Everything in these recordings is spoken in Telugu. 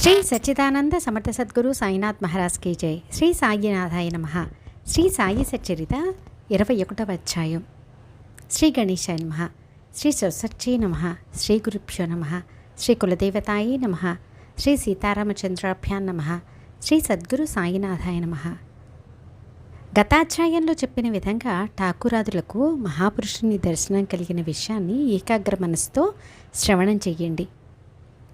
శ్రీ సచ్చిదానంద సమర్థ సద్గురు సాయినాథ్ మహారాజ్ కీ జై. శ్రీ సాయినాథాయ నమ. శ్రీ సాయి సచ్చరిత ఇరవై ఒకటవ అధ్యాయం. శ్రీ గణేశాయ నమ. శ్రీ సరస్వత్యై నమ. శ్రీ గురుభ్యో నమ. శ్రీ కులదేవతాయి నమ. శ్రీ సీతారామచంద్రాభ్యాన్ నమ. శ్రీ సద్గురు సాయినాథాయ నమ. గతాధ్యాయంలో చెప్పిన విధంగా ఠాకూరాదులకు మహాపురుషుని దర్శనం కలిగిన విషయాన్ని ఏకాగ్ర మనసుతో శ్రవణం చెయ్యండి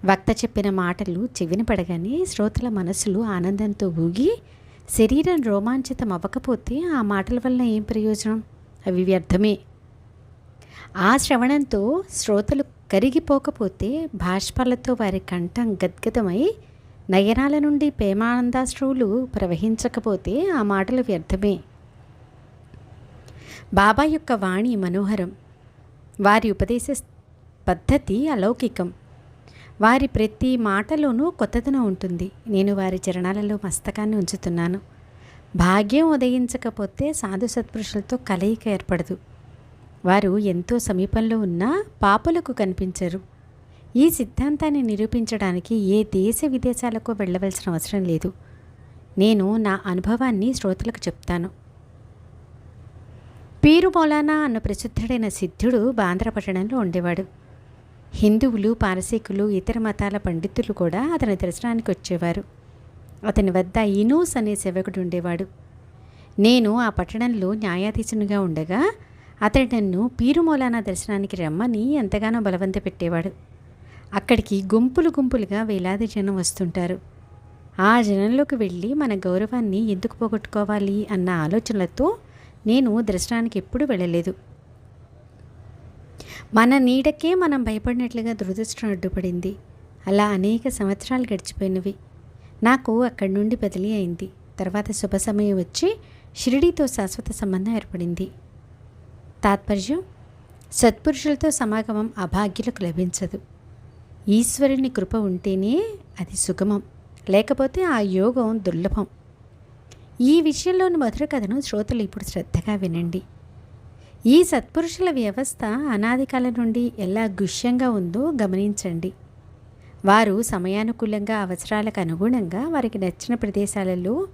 వక్త చెప్పిన మాటలు చెవిన పడగానే శ్రోతల మనసులు ఆనందంతో ఊగి శరీరం రోమాంచితం అవ్వకపోతే ఆ మాటల వల్ల ఏం ప్రయోజనం? అవి వ్యర్థమే. ఆ శ్రవణంతో శ్రోతలు కరిగిపోకపోతే భాష్పాలతో వారి కంఠం గద్గదమై నయనాల నుండి ప్రేమానందాశ్రువులు ప్రవహించకపోతే ఆ మాటలు వ్యర్థమే. బాబా యొక్క వాణి మనోహరం. వారి ఉపదేశ పద్ధతి అలౌకికం. వారి ప్రతి మాటలోనూ కొత్తదనం ఉంటుంది. నేను వారి చరణాలలో మస్తకాన్ని ఉంచుతున్నాను. భాగ్యం ఉదయించకపోతే సాధు సత్పురుషులతో కలయిక ఏర్పడదు. వారు ఎంతో సమీపంలో ఉన్నా పాపులకు కనిపించరు. ఈ సిద్ధాంతాన్ని నిరూపించడానికి ఏ దేశ విదేశాలకు వెళ్ళవలసిన అవసరం లేదు. నేను నా అనుభవాన్ని శ్రోతలకు చెప్తాను. పీరు మౌలానా అన్న ప్రసిద్ధుడైన సిద్ధుడు బాంద్రపట్టణంలో ఉండేవాడు. హిందువులు పారసీకులు ఇతర మతాల పండితులు కూడా అతని దర్శనానికి వచ్చేవారు. అతని వద్ద ఇనూస్ అనే సేవకుడు ఉండేవాడు. నేను ఆ పట్టణంలో న్యాయాధీశునిగా ఉండగా అతడు నన్ను పీరుమౌలానా దర్శనానికి రమ్మని ఎంతగానో బలవంత పెట్టేవాడు. అక్కడికి గుంపులు గుంపులుగా వేలాది జనం వస్తుంటారు. ఆ జనంలోకి వెళ్ళి మన గౌరవాన్ని ఎందుకు పోగొట్టుకోవాలి అన్న ఆలోచనలతో నేను దర్శనానికి ఎప్పుడూ వెళ్ళలేదు. మన నీడకే మనం భయపడినట్లుగా దురదృష్టం అడ్డుపడింది. అలా అనేక సంవత్సరాలు గడిచిపోయినవి. నాకు అక్కడి నుండి బదిలీ అయింది. తర్వాత శుభ సమయం వచ్చి షిరిడీతో శాశ్వత సంబంధం ఏర్పడింది. తాత్పర్యం? సత్పురుషులతో సమాగమం అభాగ్యులకు లభించదు. ఈశ్వరుని కృప ఉంటేనే అది సుగమం. లేకపోతే ఆ యోగం దుర్లభం. ఈ విషయంలోని మధుర కథను శ్రోతలు ఇప్పుడు శ్రద్ధగా వినండి. ఈ సత్పురుషుల వ్యవస్థ అనాది కాలం నుండి ఎలా గుష్యంగా ఉందో గమనించండి. వారు సమయానుకూలంగా అవసరాలకు అనుగుణంగా వారికి నచ్చిన ప్రదేశాలలో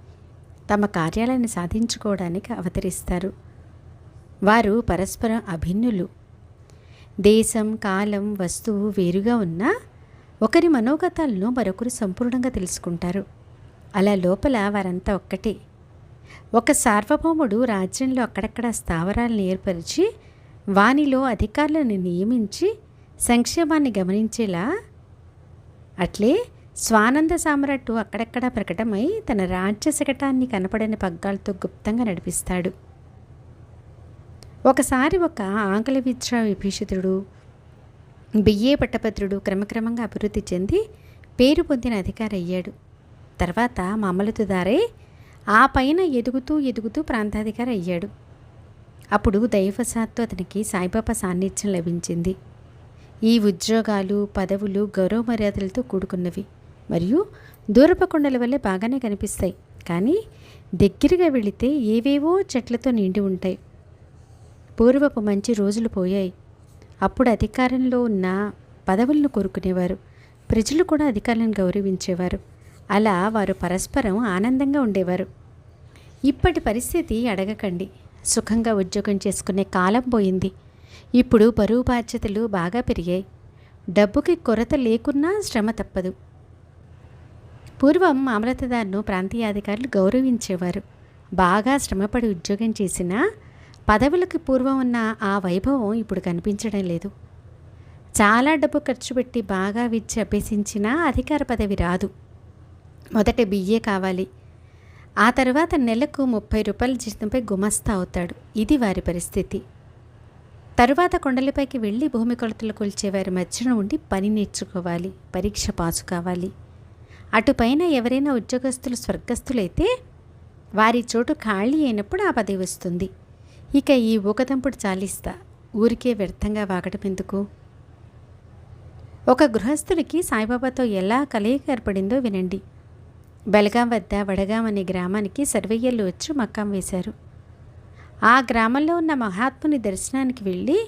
తమ కార్యాలను సాధించుకోవడానికి అవతరిస్తారు. వారు పరస్పరం అభిన్నులు. దేశం కాలం వస్తువు వేరుగా ఉన్నా ఒకరి మనోగతాలను మరొకరు సంపూర్ణంగా తెలుసుకుంటారు. అలా లోపల వారంతా ఒక్కటే. ఒక సార్వభౌముడు రాజ్యంలో అక్కడక్కడ స్థావరాలను ఏర్పరిచి వానిలో అధికారులను నియమించి సంక్షేమాన్ని గమనించేలా అట్లే స్వానంద సామ్రాట్టు అక్కడక్కడ ప్రకటమై తన రాజ్య శకటాన్ని కనపడని పగ్గాలతో గుప్తంగా నడిపిస్తాడు. ఒకసారి ఒక ఆంగ్ల విద్య విభీషితుడు బిఏ పట్టభద్రుడు క్రమక్రమంగా అభివృద్ధి చెంది పేరు పొందిన అధికారి అయ్యాడు తర్వాత మామలతుదారే ఆ పైన ఎదుగుతూ ఎదుగుతూ ప్రాంతాధికారి అయ్యాడు. అప్పుడు దైవశాత్తు అతనికి సాయిబాబా సాన్నిధ్యం లభించింది. ఈ ఉద్యోగాలు పదవులు గౌరవ మర్యాదలతో కూడుకున్నవి. మరియు దూరపు కొండల వల్లే బాగానే కనిపిస్తాయి. కానీ దగ్గరగా వెళితే ఏవేవో చెట్లతో నిండి ఉంటాయి. పూర్వపు మంచి రోజులు పోయాయి. అప్పుడు అధికారంలో ఉన్న పదవులను కోరుకునేవారు. ప్రజలు కూడా అధికారులను గౌరవించేవారు. అలా వారు పరస్పరం ఆనందంగా ఉండేవారు. ఇప్పటి పరిస్థితి అడగకండి. సుఖంగా ఉద్యోగం చేసుకునే కాలం పోయింది. ఇప్పుడు బరువు బాధ్యతలు బాగా పెరిగాయి. డబ్బుకి కొరత లేకున్నా శ్రమ తప్పదు. పూర్వం అమలతదారును ప్రాంతీయ అధికారులు గౌరవించేవారు. బాగా శ్రమపడి ఉద్యోగం చేసినా పదవులకు పూర్వం ఉన్న ఆ వైభవం ఇప్పుడు కనిపించడం లేదు. చాలా డబ్బు ఖర్చు పెట్టి బాగా విద్య అభ్యసించినా అధికార పదవి రాదు. మొదట బియ్యే కావాలి. ఆ తర్వాత నెలకు ముప్పై రూపాయల జీతంపై గుమస్తా అవుతాడు. ఇది వారి పరిస్థితి. తరువాత కొండలపైకి వెళ్ళి భూమి కొలతలు కొలిచేవారి మధ్యన ఉండి పని నేర్చుకోవాలి. పరీక్ష పాసు కావాలి. అటుపైన ఎవరైనా ఉద్యోగస్తులు స్వర్గస్థులైతే వారి చోటు ఖాళీ అయినప్పుడు ఆ పదవి వస్తుంది. ఇక ఈ ఊకదంపుడు చాలిస్తా. ఊరికే వ్యర్థంగా వాగటం ఎందుకు? ఒక గృహస్థుడికి సాయిబాబాతో ఎలా కలయిక ఏర్పడిందో వినండి. బెలగాం వద్ద వడగాం అనే గ్రామానికి సర్వయ్యలు వచ్చి మక్కాం వేశారు. ఆ గ్రామంలో ఉన్న మహాత్ముని దర్శనానికి వెళ్ళి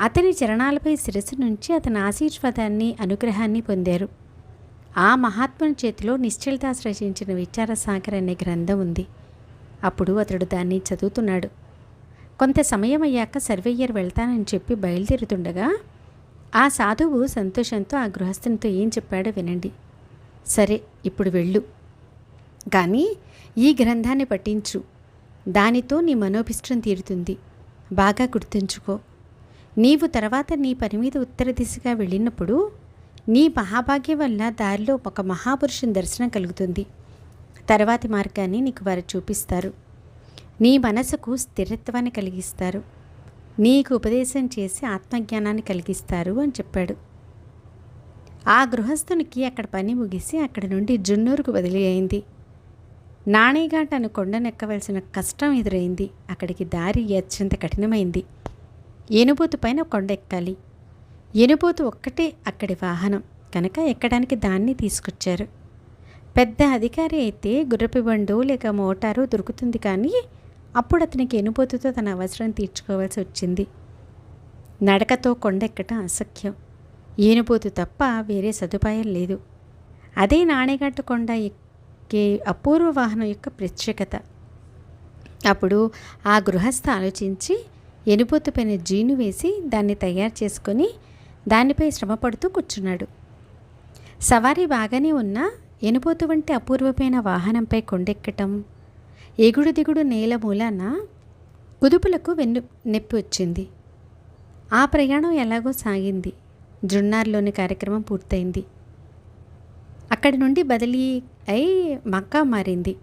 అతని చరణాలపై శిరస్సు నుంచి అతని ఆశీర్వాదాన్ని అనుగ్రహాన్ని పొందారు. ఆ మహాత్ముని చేతిలో నిశ్చలదాస్ రచించిన విచారసాగర్ అనే గ్రంథం ఉంది. అప్పుడు అతడు దాన్ని చదువుతున్నాడు. కొంత సమయం అయ్యాక సర్వేయర్ వెళ్తానని చెప్పి బయలుదేరుతుండగా ఆ సాధువు సంతోషంతో ఆ గృహస్థునితో ఏం చెప్పాడో వినండి. సరే ఇప్పుడు వెళ్ళు. కానీ ఈ గ్రంథాన్ని పఠించు. దానితో నీ మనోభిష్టం తీరుతుంది. బాగా గుర్తుంచుకో. నీవు తర్వాత నీ పని మీద ఉత్తర దిశగా వెళ్ళినప్పుడు నీ మహాభాగ్యం వల్ల దారిలో ఒక మహాపురుషుని దర్శనం కలుగుతుంది. తర్వాతి మార్గాన్ని నీకు వారు చూపిస్తారు. నీ మనసుకు స్థిరత్వాన్ని కలిగిస్తారు. నీకు ఉపదేశం చేసి ఆత్మజ్ఞానాన్ని కలిగిస్తారు అని చెప్పాడు. ఆ గృహస్థునికి అక్కడ పని ముగిసి అక్కడి నుండి జున్నూరుకు బదిలీ అయింది. నాణేఘాట్ అను కొండనెక్కవలసిన కష్టం ఎదురైంది. అక్కడికి దారి అత్యంత కఠినమైంది. ఏనుబోతు పైన కొండ ఎక్కాలి. ఏనుబోతు ఒక్కటే అక్కడి వాహనం. కనుక ఎక్కడానికి దాన్ని తీసుకొచ్చారు. పెద్ద అధికారి అయితే గుర్రపు బండు లేక మోటారు దొరుకుతుంది కానీ అప్పుడు అతనికి ఎనుబోతుతో తన అవసరం తీర్చుకోవాల్సి వచ్చింది. నడకతో కొండెక్కటం అసఖ్యం. ఏనుబోతు తప్ప వేరే సదుపాయం లేదు. అదే నాణేగట్టు కొండ ఎక్కే అపూర్వ వాహనం యొక్క ప్రత్యేకత. అప్పుడు ఆ గృహస్థ ఆలోచించి ఎనుబోతు పైన జీను వేసి దాన్ని తయారు చేసుకొని దానిపై శ్రమపడుతూ కూర్చున్నాడు. సవారీ బాగానే ఉన్నా ఎనుపోతు వంటి అపూర్వమైన వాహనంపై కొండెక్కటం ఎగుడు దిగుడు నేల మూలాన కుదుపులకు వెన్ను నొప్పి వచ్చింది. ఆ ప్రయాణం ఎలాగో సాగింది. జున్నార్లోని కార్యక్రమం పూర్తయింది. అక్కడి నుండి బదిలీ అయి మక్కా మారింది.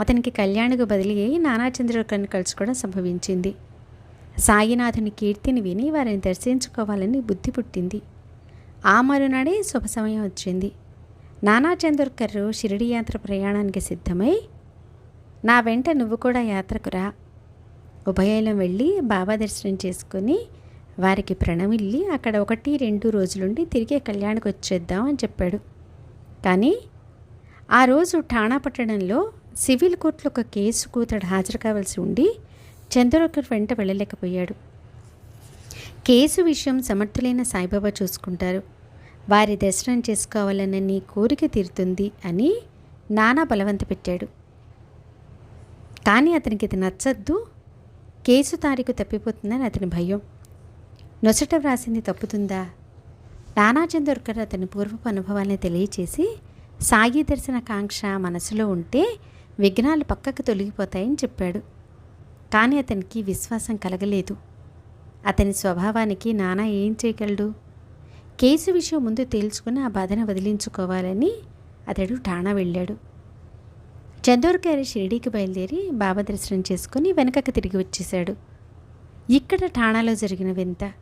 అతనికి కళ్యాణకు బదిలీ అయి నానాచంద్రకర్ని కలుసుకోవడం సంభవించింది. సాయినాథుని కీర్తిని విని వారిని దర్శించుకోవాలని బుద్ధి పుట్టింది. ఆ మరునాడే శుభ సమయం వచ్చింది. నానా షిరిడి యాత్ర ప్రయాణానికి సిద్ధమై నా వెంట నువ్వు కూడా యాత్రకు రా. ఉభయలం వెళ్ళి బాబా దర్శనం చేసుకొని వారికి ప్రణమిల్లి అక్కడ ఒకటి రెండు రోజులుండి తిరిగి కళ్యాణకు వచ్చేద్దాం అని చెప్పాడు. కానీ ఆ రోజు ఠాణా పట్టణంలో సివిల్ కోర్టులో ఒక కేసుకు అతడు హాజరు కావాల్సి ఉండి చంద్రకర్ వెంట వెళ్ళలేకపోయాడు. కేసు విషయం సమర్థులైన సాయిబాబా చూసుకుంటారు. వారి దర్శనం చేసుకోవాలన్న నీ కోరిక తీరుతుంది అని నానా బలవంత పెట్టాడు. కానీ అతనికి ఇది నచ్చద్దు. కేసు తారీఖు తప్పిపోతుందని అతని భయం. నొసట వ్రాసింది తప్పుతుందా? నానా చందోర్కర్ అతని పూర్వపు అనుభవాల్ని తెలియచేసి సాయి దర్శన కాంక్ష మనసులో ఉంటే విఘ్నాలు పక్కకు తొలగిపోతాయని చెప్పాడు. కానీ అతనికి విశ్వాసం కలగలేదు. అతని స్వభావానికి నానా ఏం చేయగలడు? కేసు విషయం ముందు తేల్చుకుని ఆ బాధను వదిలించుకోవాలని అతడు ఠాణా వెళ్ళాడు. చందోర్కర్ షిరిడీకి బయలుదేరి బాబా దర్శనం చేసుకుని వెనుకకు తిరిగి వచ్చేశాడు. ఇక్కడ ఠాణాలో జరిగిన వింత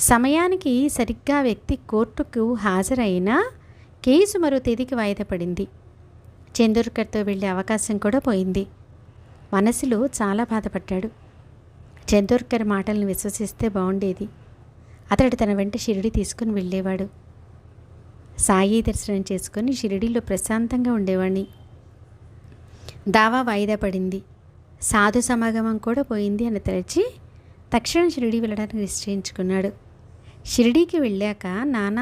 సమయానికి సరిగ్గా వ్యక్తి కోర్టుకు హాజరైనా కేసు మరో తేదీకి వాయిదా పడింది చందోర్కర్తో వెళ్ళే అవకాశం కూడా పోయింది. మనసులో చాలా బాధపడ్డాడు. చందోర్కర్ మాటలను విశ్వసిస్తే బాగుండేది. అతడు తన వెంట షిరిడి తీసుకుని వెళ్ళేవాడు. సాయి దర్శనం చేసుకొని షిరిడీలో ప్రశాంతంగా ఉండేవాడిని దావా వాయిదా పడింది. సాధు సమాగమం కూడా పోయింది అని తలచి తక్షణం షిరిడి వెళ్ళడానికి నిశ్చయించుకున్నాడు. షిరిడీకి వెళ్ళాక నాన్న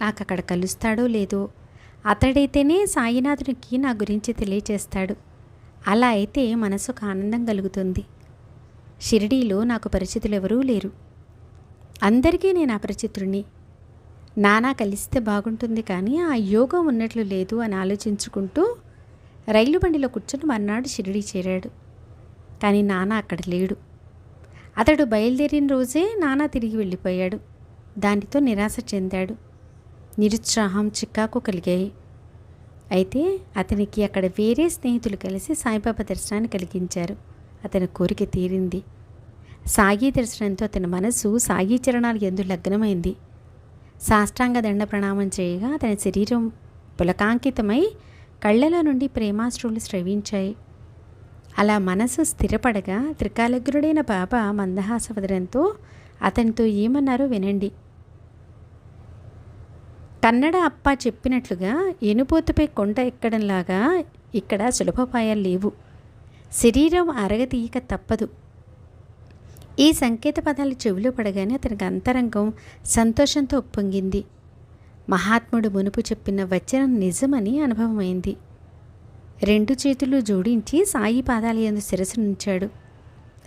నాకు అక్కడ కలుస్తాడో లేదో అతడైతేనే సాయినాథునికి నా గురించి తెలియచేస్తాడు. అలా అయితే మనసుకు ఆనందం కలుగుతుంది. షిరిడీలో నాకు పరిచితులు ఎవరూ లేరు. అందరికీ నేను అపరిచితుడిని నానా కలిస్తే బాగుంటుంది కానీ ఆ యోగం ఉన్నట్లు లేదు అని ఆలోచించుకుంటూ రైలు బండిలో కూర్చొని మర్నాడు షిరిడీ చేరాడు. కానీ నాన్న అక్కడ లేడు. అతడు బయలుదేరిన రోజే నానా తిరిగి వెళ్ళిపోయాడు. దానితో నిరాశ చెందాడు. నిరుత్సాహం చిక్కాకు కలిగాయి. అయితే అతనికి అక్కడ వేరే స్నేహితులు కలిసి సాయిబాబా దర్శనాన్ని కలిగించారు. అతని కోరిక తీరింది. సాయి దర్శనంతో అతని మనసు సాయి చరణాలు ఎందు లగ్నమైంది. సాష్టాంగ దండ ప్రణామం చేయగా అతని శరీరం పులకాంకితమై కళ్ళలో నుండి ప్రేమాశ్రువులు స్రవించాయి. అలా మనసు స్థిరపడగా త్రికాలగ్రుడైన బాబా మందహాసవదనంతో అతనితో ఏమన్నారో వినండి. కన్నడ అప్ప చెప్పినట్లుగా ఎనుపోతుపై కొండ ఎక్కడంలాగా ఇక్కడ సులభోపాయాలు లేవు. శరీరం అరగతీయక తప్పదు. ఈ సంకేత పదాలు చెవిలో పడగానే అతనికి అంతరంగం సంతోషంతో ఉప్పొంగింది. మహాత్ముడు మునుపు చెప్పిన వచనం నిజమని అనుభవమైంది. రెండు చేతులు జోడించి సాయి పాదాల ఎందు శిరస్సు నుంచాడు.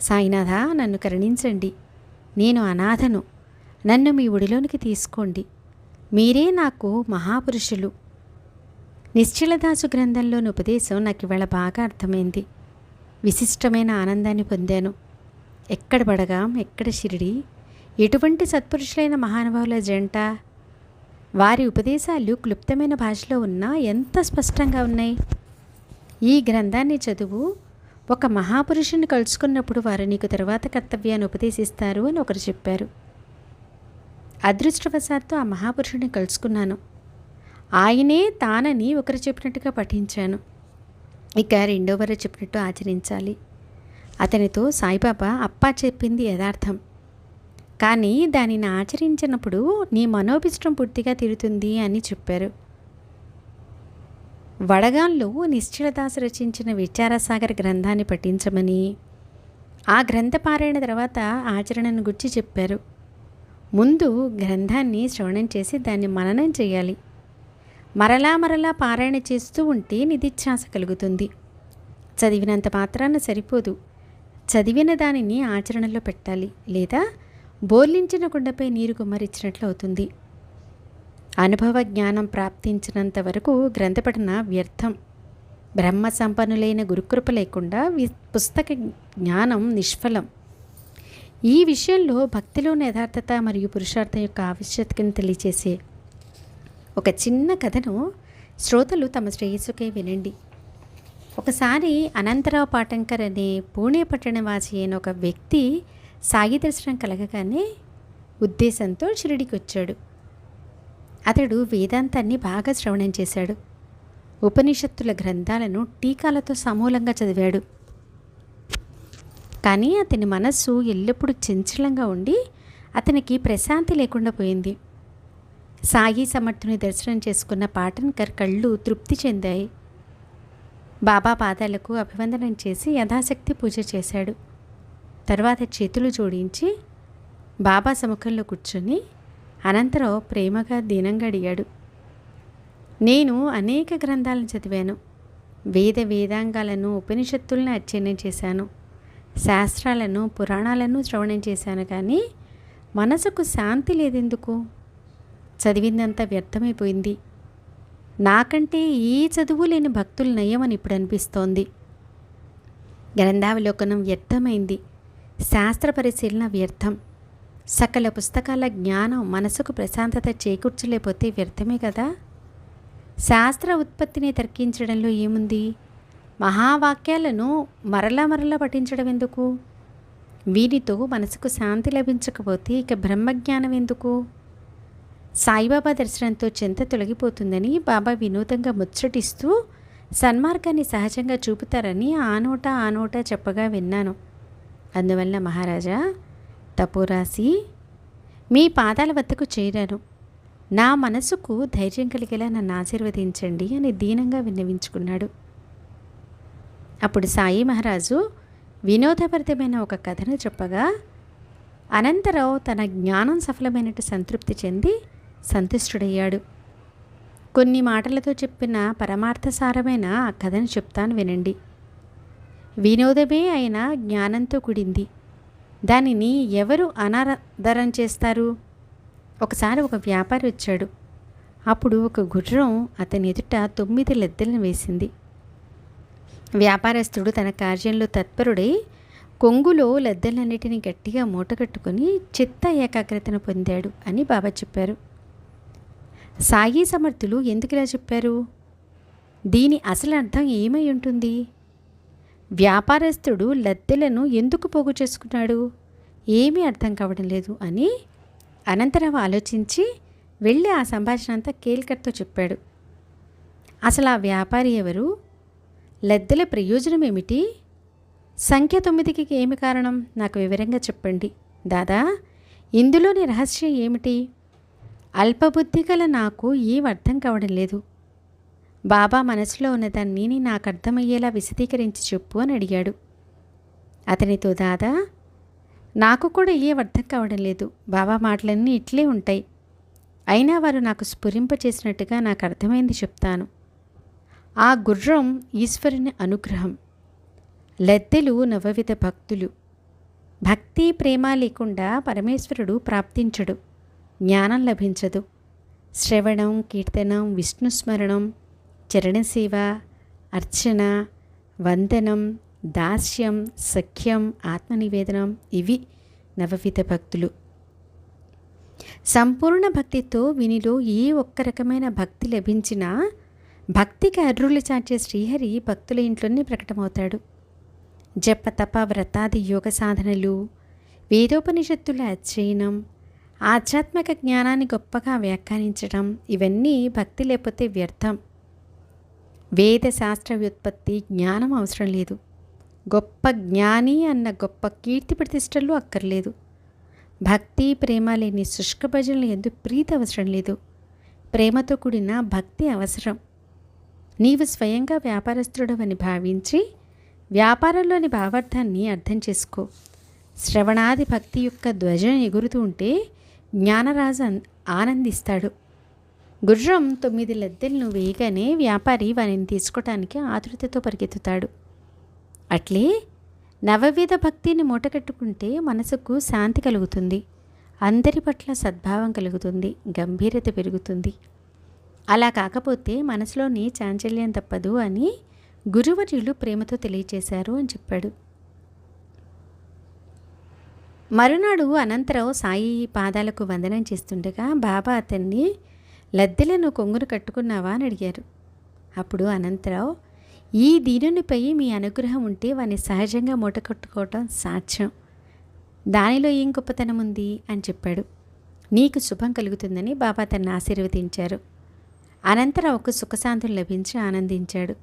సాయినాథ నన్ను కరుణించండి. నేను అనాథను. నన్ను మీ ఒడిలోనికి తీసుకోండి. మీరే నాకు మహాపురుషులు. నిశ్చలదాసు గ్రంథంలోని ఉపదేశం నాకు ఇవాళ బాగా అర్థమైంది. విశిష్టమైన ఆనందాన్ని పొందాను. ఎక్కడ బడగాం ఎక్కడ షిరిడి ఎటువంటి సత్పురుషులైన మహానుభావుల జంట? వారి ఉపదేశాలు క్లుప్తమైన భాషలో ఉన్నా ఎంత స్పష్టంగా ఉన్నాయి? ఈ గ్రంథాన్ని చదువు. ఒక మహాపురుషుని కలుసుకున్నప్పుడు వారు నీకు తరువాత కర్తవ్యాన్ని ఉపదేశిస్తారు అని ఒకరు చెప్పారు. అదృష్టవశాత్తు ఆ మహాపురుషుని కలుసుకున్నాను. ఆయనే తానని ఒకరు చెప్పినట్టుగా పఠించాను. ఇక రెండోవరు చెప్పినట్టు ఆచరించాలి. అతనితో సాయిబాబా అప్పా చెప్పింది యథార్థం. కానీ దానిని ఆచరించినప్పుడు నీ మనోభిష్టం పూర్తిగా తీరుతుంది అని చెప్పారు. వడగాల్లో నిశ్చలదాసు రచించిన విచారసాగర్ గ్రంథాన్ని పఠించమని. ఆ గ్రంథ పారాయణ తర్వాత ఆచరణను గుర్చి చెప్పారు. ముందు గ్రంథాన్ని శ్రవణం చేసి దాన్ని మననం చేయాలి. మరలా మరలా పారాయణ చేస్తూ ఉంటే నిధిధ్యాస కలుగుతుంది. చదివినంత మాత్రాన సరిపోదు. చదివిన దానిని ఆచరణలో పెట్టాలి లేదా బోర్లించిన కుండపై నీరు గుమ్మరిచ్చినట్లు అవుతుంది. అనుభవ జ్ఞానం ప్రాప్తించినంత వరకు గ్రంథపఠన వ్యర్థం. బ్రహ్మ సంపన్నులైన గురుకృప లేకుండా పుస్తక జ్ఞానం నిష్ఫలం. ఈ విషయంలో భక్తిలోని యథార్థత మరియు పురుషార్థం యొక్క ఆవశ్యకతను తెలియచేసే ఒక చిన్న కథను శ్రోతలు తమ శ్రేయస్సుకై వినండి. ఒకసారి అనంతరావు పాటంకర్ అనే పూణే పట్టణవాసి అయిన ఒక వ్యక్తి సాయి దర్శనం కలగగానే ఉద్దేశంతో షిరిడికి వచ్చాడు అతడు వేదాంతాన్ని బాగా శ్రవణం చేశాడు. ఉపనిషత్తుల గ్రంథాలను టీకాలతో సమూలంగా చదివాడు. కానీ అతని మనస్సు ఎల్లప్పుడూ చంచలంగా ఉండి అతనికి ప్రశాంతి లేకుండా పోయింది. సాయి సమర్థుని దర్శనం చేసుకున్న పాటన్కర్ కళ్ళు తృప్తి చెందాయి. బాబా పాదాలకు అభివందనం చేసి యథాశక్తి పూజ చేశాడు. తర్వాత చేతులు జోడించి బాబా సముఖంలో కూర్చొని అనంతరం ప్రేమగా దీనంగా అడిగాడు. నేను అనేక గ్రంథాలను చదివాను. వేద వేదాంగాలను ఉపనిషత్తులను అధ్యయనం చేశాను. శాస్త్రాలను పురాణాలను శ్రవణం చేశాను కానీ మనసుకు శాంతి లేదెందుకు? చదివిందంతా వ్యర్థమైపోయింది. నాకంటే ఏ చదువు లేని భక్తులు నయ్యమని ఇప్పుడు అనిపిస్తోంది. గ్రంథావలోకనం వ్యర్థమైంది. శాస్త్ర పరిశీలన వ్యర్థం. సకల పుస్తకాల జ్ఞానం మనసుకు ప్రశాంతత చేకూర్చలేకపోతే వ్యర్థమే కదా? శాస్త్ర ఉత్పత్తిని తర్కించడంలో ఏముంది? మహావాక్యాలను మరలా మరలా పఠించడం ఎందుకు? వీరితో మనసుకు శాంతి లభించకపోతే ఇక బ్రహ్మజ్ఞానం ఎందుకు? సాయిబాబా దర్శనంతో చెంత తొలగిపోతుందని బాబా వినూతంగా ముచ్చటిస్తూ సన్మార్గాన్ని సహజంగా చూపుతారని ఆ నోట ఆ నోట చెప్పగా విన్నాను. అందువల్ల మహారాజా తపోరాసి మీ పాదాల వద్దకు చేరాను. నా మనసుకు ధైర్యం కలిగేలా నన్ను ఆశీర్వదించండి అని దీనంగా విన్నవించుకున్నాడు. అప్పుడు సాయి మహారాజు వినోదభరితమైన ఒక కథను చెప్పగా అనంతరావు తన జ్ఞానం సఫలమైనట్టు సంతృప్తి చెంది సంతుష్టుడయ్యాడు. కొన్ని మాటలతో చెప్పిన పరమార్థసారమైన ఆ కథను చెప్తాను వినండి. వినోదమే అయిన జ్ఞానంతో కూడింది. దానిని ఎవరు అనాదరం చేస్తారు? ఒకసారి ఒక వ్యాపారి వచ్చాడు. అప్పుడు ఒక గుర్రం అతని ఎదుట తొమ్మిది లెద్దలను వేసింది. వ్యాపారస్తుడు తన కార్యంలో తత్పరుడై కొంగులో లెద్దలన్నిటిని గట్టిగా మూటగట్టుకుని చిత్త ఏకాగ్రతను పొందాడు అని బాబా చెప్పారు. సాయి సమర్థులు ఎందుకు ఇలా చెప్పారు? దీని అసలు అర్థం ఏమై ఉంటుంది? వ్యాపారస్తుడు లద్దెలను ఎందుకు పోగు చేసుకున్నాడు? ఏమీ అర్థం కావడం లేదు అని అనంతరావు ఆలోచించి వెళ్ళి ఆ సంభాషణ అంతా కేల్కర్తో చెప్పాడు. అసలు ఆ వ్యాపారి ఎవరు? లద్దెల ప్రయోజనం ఏమిటి? సంఖ్య తొమ్మిదికి ఏమి కారణం? నాకు వివరంగా చెప్పండి. దాదా ఇందులోని రహస్యం ఏమిటి? అల్పబుద్ధి గల నాకు ఏం అర్థం కావడం లేదు. బాబా మనసులో ఉన్నదాన్ని నాకు అర్థమయ్యేలా విశదీకరించి చెప్పు అని అడిగాడు. అతనితో దాదా నాకు కూడా ఏ అర్థం కావడం లేదు. బాబా మాటలన్నీ ఇట్లే ఉంటాయి. అయినా వారు నాకు స్ఫురింపచేసినట్టుగా నాకు అర్థమైంది చెప్తాను. ఆ గుర్రం ఈశ్వరుని అనుగ్రహం. లద్దెలు నవవిధ భక్తులు. భక్తి ప్రేమ లేకుండా పరమేశ్వరుడు ప్రాప్తించడు. జ్ఞానం లభించదు. శ్రవణం కీర్తనం విష్ణుస్మరణం చరణసేవ అర్చన వందనం దాస్యం సఖ్యం ఆత్మనివేదనం ఇవి నవవిధ భక్తులు సంపూర్ణ భక్తితో వీనిలో ఏ ఒక్క రకమైన భక్తి లభించినా భక్తికి అర్రులు చాచే శ్రీహరి భక్తుల ఇంట్లోనే ప్రకటమవుతాడు. జప తప వ్రతాది యోగ సాధనలు వేదోపనిషత్తుల అధ్యయనం ఆధ్యాత్మిక జ్ఞానాన్ని గొప్పగా వ్యాఖ్యానించడం ఇవన్నీ భక్తి లేకపోతే వ్యర్థం. వేద శాస్త్ర వ్యుత్పత్తి జ్ఞానం అవసరం లేదు. గొప్ప జ్ఞాని అన్న గొప్ప కీర్తి ప్రతిష్టలు అక్కర్లేదు. భక్తి ప్రేమ లేని శుష్క భజనలు ఎందుకు ప్రీతి అవసరం లేదు. ప్రేమతో కూడిన భక్తి అవసరం. నీవు స్వయంగా వ్యాపారస్తుడవని భావించి వ్యాపారంలోని భావార్థాన్ని అర్థం చేసుకో. శ్రవణాది భక్తి యొక్క ధ్వజం ఎగురుతూ ఉంటే జ్ఞానరాజు ఆనందిస్తాడు. గుర్రం తొమ్మిది లద్దెలను వేయగానే వ్యాపారి వారిని తీసుకోవటానికి ఆతృతతో పరిగెత్తుతాడు. అట్లే నవవిధ భక్తిని మూటకట్టుకుంటే మనసుకు శాంతి కలుగుతుంది. అందరి పట్ల సద్భావం కలుగుతుంది గంభీరత పెరుగుతుంది. అలా కాకపోతే మనసులోని చాంచల్యం తప్పదు అని గురువర్యులు ప్రేమతో తెలియచేశారు అని చెప్పాడు. మరునాడు అనంతరం సాయి పాదాలకు వందనం చేస్తుండగా బాబా అతన్ని లద్దెలను కొంగును కట్టుకున్నావా అని అడిగారు. అప్పుడు అనంతరావు ఈ దీనునిపై మీ అనుగ్రహం ఉంటే వాని సహజంగా మూట కట్టుకోవటం సాధ్యం. దానిలో ఏం గొప్పతనం ఉంది? అని చెప్పాడు. నీకు శుభం కలుగుతుందని బాబా తన్ని ఆశీర్వదించారు. అనంతరం ఒక సుఖశాంతులు లభించి ఆనందించాడు.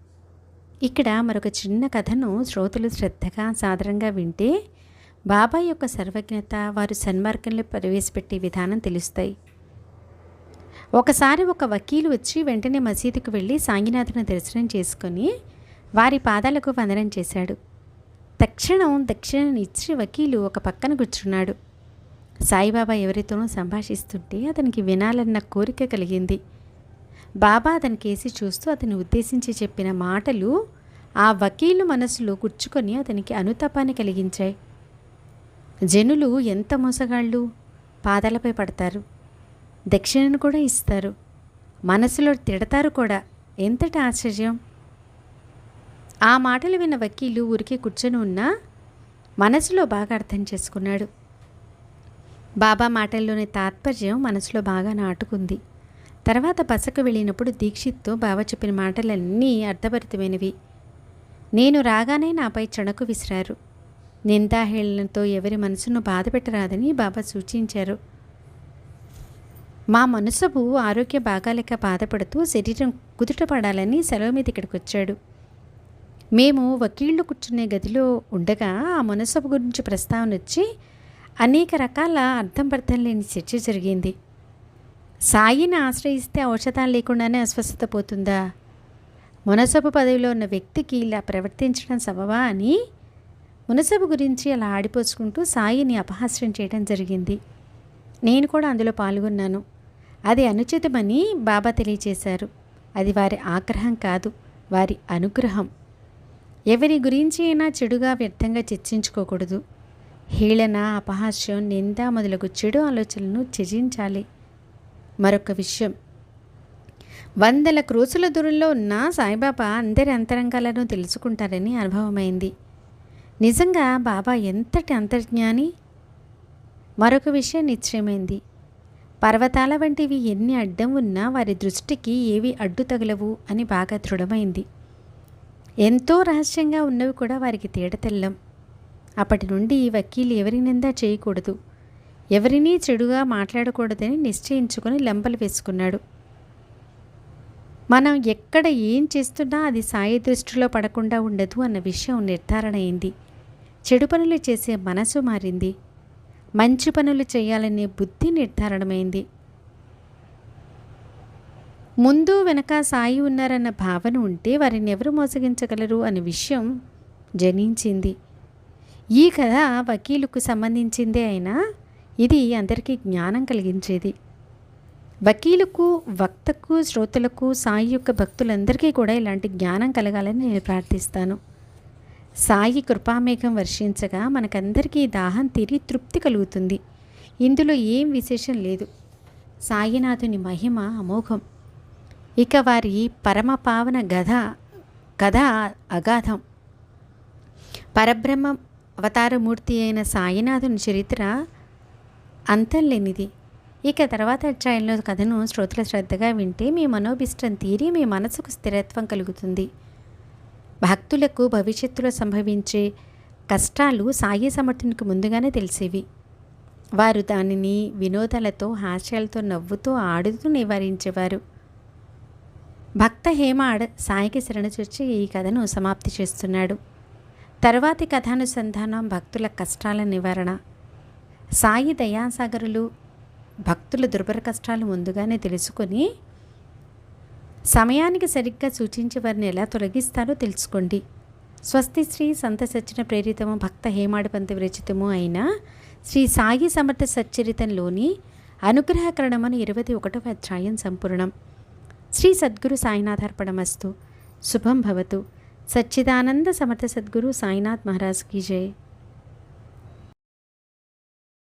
ఇక్కడ మరొక చిన్న కథను శ్రోతలు శ్రద్ధగా సాధారణంగా వింటే బాబా యొక్క సర్వజ్ఞత వారు సన్మార్గంలో ప్రవేశపెట్టే విధానం తెలుస్తాయి. ఒకసారి ఒక వకీలు వచ్చి వెంటనే మసీదుకు వెళ్ళి సాంగినాథుని దర్శనం చేసుకొని వారి పాదాలకు వందనం చేశాడు. తక్షణం దక్షిణనిచ్చి వకీలు ఒక పక్కన కూర్చున్నాడు. సాయిబాబా ఎవరితోనూ సంభాషిస్తుంటే అతనికి వినాలన్న కోరిక కలిగింది. బాబా అతని కేసి చూస్తూ అతని ఉద్దేశించి చెప్పిన మాటలు ఆ వకీలు మనసులో గుచ్చుకొని అతనికి అనుతాపాన్ని కలిగించాయి. జనులు ఎంత మోసగాళ్ళు? పాదాలపై పడతారు. దక్షిణను కూడా ఇస్తారు. మనసులో తిడతారు కూడా. ఎంతటి ఆశ్చర్యం. ఆ మాటలు విన్న వకీలు ఊరికే కూర్చొని ఉన్నా మనసులో బాగా అర్థం చేసుకున్నాడు. బాబా మాటల్లోని తాత్పర్యం మనసులో బాగా నాటుకుంది. తర్వాత బసకు వెళ్ళినప్పుడు దీక్షిత్తో బాబా చెప్పిన మాటలన్నీ అర్థభరితమైనవి. నేను రాగానే నాపై చణకు విసిరారు. నిందాహేళనతో ఎవరి మనసును బాధ పెట్టరాదని బాబా సూచించారు. మా మనసుపు ఆరోగ్య బాగాలేక బాధపడుతూ శరీరం కుదుట పడాలని సెలవు మీద ఇక్కడికి వచ్చాడు. మేము వకీళ్ళు కూర్చునే గదిలో ఉండగా ఆ మనసపు గురించి ప్రస్తావన వచ్చి అనేక రకాల అర్థం పర్థం లేని చర్చ జరిగింది. సాయిని ఆశ్రయిస్తే ఔషధాలు లేకుండానే అస్వస్థత పోతుందా? మునసపు పదవిలో ఉన్న వ్యక్తికి ఇలా ప్రవర్తించడం సబవా అని మునసబు గురించి అలా ఆడిపోసుకుంటూ సాయిని అపహాస్యం చేయడం జరిగింది. నేను కూడా అందులో పాల్గొన్నాను. అది అనుచితమని బాబా తెలియచేశారు. అది వారి ఆగ్రహం కాదు వారి అనుగ్రహం. ఎవరి గురించి అయినా చెడుగా వ్యర్థంగా చర్చించుకోకూడదు. హీళన అపహాస్యం నింద మొదలగు చెడు ఆలోచనలను త్యజించాలి. మరొక విషయం. వందల క్రోసుల దూరంలో ఉన్న సాయిబాబా అందరి అంతరంగాలను తెలుసుకుంటారని అనుభవమైంది. నిజంగా బాబా ఎంతటి అంతర్జ్ఞాని? మరొక విషయం నిశ్చయమైంది. పర్వతాల వంటివి ఎన్ని అడ్డం ఉన్నా వారి దృష్టికి ఏవి అడ్డు తగలవు అని బాగా దృఢమైంది. ఎంతో రహస్యంగా ఉన్నవి కూడా వారికి తేడతెల్లం అప్పటి నుండి ఈ వకీలు ఎవరినిందా చేయకూడదు. ఎవరినీ చెడుగా మాట్లాడకూడదని నిశ్చయించుకొని లెంబలు వేసుకున్నాడు. మనం ఎక్కడ ఏం చేస్తున్నా అది సాయి దృష్టిలో పడకుండా ఉండదు అన్న విషయం నిర్ధారణ అయింది. చెడు పనులు చేసే మనసు మారింది. మంచి పనులు చేయాలనే బుద్ధి నిర్ధారణమైంది. ముందు వెనక సాయి ఉన్నారన్న భావన ఉంటే వారిని ఎవరు మోసగించగలరు అనే విషయం జనించింది. ఈ కథ వకీలుకు సంబంధించిందే అయినా ఇది అందరికీ జ్ఞానం కలిగించేది. వకీలుకు వక్తకు శ్రోతలకు సాయి యొక్క భక్తులందరికీ కూడా ఇలాంటి జ్ఞానం కలగాలని నేను ప్రార్థిస్తాను. సాయి కృపామేఘం వర్షించగా మనకందరికీ దాహం తీరి తృప్తి కలుగుతుంది. ఇందులో ఏం విశేషం లేదు. సాయినాథుని మహిమ అమోఘం. ఇక వారి పరమ పావన గధ కథ అగాధం. పరబ్రహ్మ అవతారమూర్తి అయిన సాయినాథుని చరిత్ర అంతం లేనిది ఇక తర్వాత అధ్యాయంలో కథను శ్రోతల శ్రద్ధగా వింటే మీ మనోభిష్టం తీరి మీ మనసుకు స్థిరత్వం కలుగుతుంది. భక్తులకు భవిష్యత్తులో సంభవించే కష్టాలు సాయి సమర్థునికి ముందుగానే తెలిసేవి. వారు దానిని వినోదాలతో హాస్యాలతో నవ్వుతూ ఆడుతూ నివారించేవారు. భక్త హేమ ఆడ సాయికి శరణచొచ్చి ఈ కథను సమాప్తి చేస్తున్నాడు. తర్వాతి కథానుసంధానం భక్తుల కష్టాల నివారణ. సాయి దయాసాగరులు భక్తుల దుర్భర కష్టాలు ముందుగానే తెలుసుకొని సమయానికి సరిగ్గా సూచించి వారిని ఎలా తొలగిస్తారో తెలుసుకోండి. స్వస్తి శ్రీ సంత సచ్చిన ప్రేరితము భక్త హేమాడిపంతి విరచితము అయిన శ్రీ సాయి సమర్థ సచ్చరితంలోని అనుగ్రహకరణమని ఇరవై ఒకటవ అధ్యాయం సంపూర్ణం. శ్రీ సద్గురు సాయినాథార్పణమస్తు. శుభం భవతు. సచ్చిదానంద సమర్థ సద్గురు సాయినాథ్ మహారాజ్ కీ